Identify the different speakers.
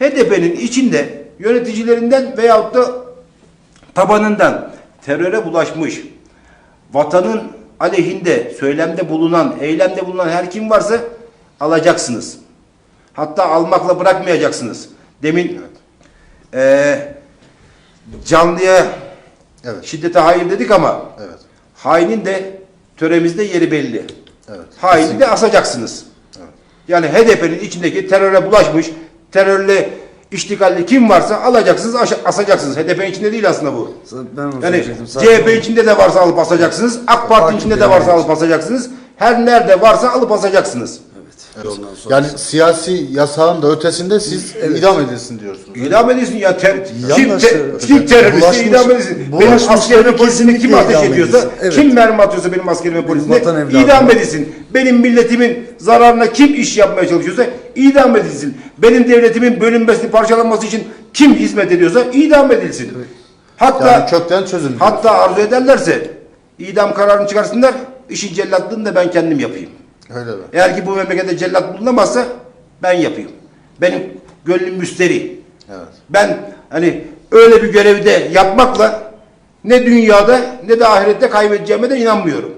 Speaker 1: HDP'nin içinde yöneticilerinden veyahut da tabanından teröre bulaşmış, vatanın aleyhinde söylemde bulunan, eylemde bulunan her kim varsa alacaksınız. Hatta almakla bırakmayacaksınız. Demin eee, canlıya
Speaker 2: Evet.
Speaker 1: şiddete hayır dedik ama
Speaker 2: Evet.
Speaker 1: hainin de töremizde yeri belli.
Speaker 2: Evet.
Speaker 1: Haini de asacaksınız. Yani HDP'nin içindeki teröre bulaşmış, terörle iştigalli kim varsa alacaksınız, asacaksınız. HDP'nin içinde değil aslında bu.
Speaker 3: Ben
Speaker 1: Yani CHP içinde de varsa alıp asacaksınız, AK Parti içinde de varsa alıp asacaksınız. Her nerede varsa alıp asacaksınız.
Speaker 3: Evet. Ondan sonra.
Speaker 2: Yani siyasi yasağın da ötesinde siz idam edilsin diyorsunuz.
Speaker 1: İdam edilsin ya. Ter, kim, te, kim teröristi
Speaker 3: bulaşmış-
Speaker 1: idam edilsin. Benim
Speaker 3: bulaşmış
Speaker 1: askerime polisime kim
Speaker 3: kesinlikle
Speaker 1: ateş
Speaker 3: idam
Speaker 1: ediyorsa,
Speaker 3: edilsin. Evet.
Speaker 1: kim mermi atıyorsa benim askerime polisine
Speaker 3: vatan evladı.
Speaker 1: idam edilsin. Benim milletimin zararına kim iş yapmaya çalışıyorsa idam edilsin. Benim devletimin bölünmesi, parçalanması için kim hizmet ediyorsa idam edilsin. Hatta
Speaker 2: Yani kökten çözün.
Speaker 1: hatta arzu ederlerse idam kararını çıkarsınlar. işin cellatlığını da ben kendim yapayım.
Speaker 2: Öyle mi?
Speaker 1: Eğer ki bu memlekette cellat bulunamazsa ben yapayım. Benim gönlüm müsteri.
Speaker 2: Evet.
Speaker 1: Ben hani öyle bir görevi de yapmakla ne dünyada ne de ahirette kaybedeceğime de inanmıyorum.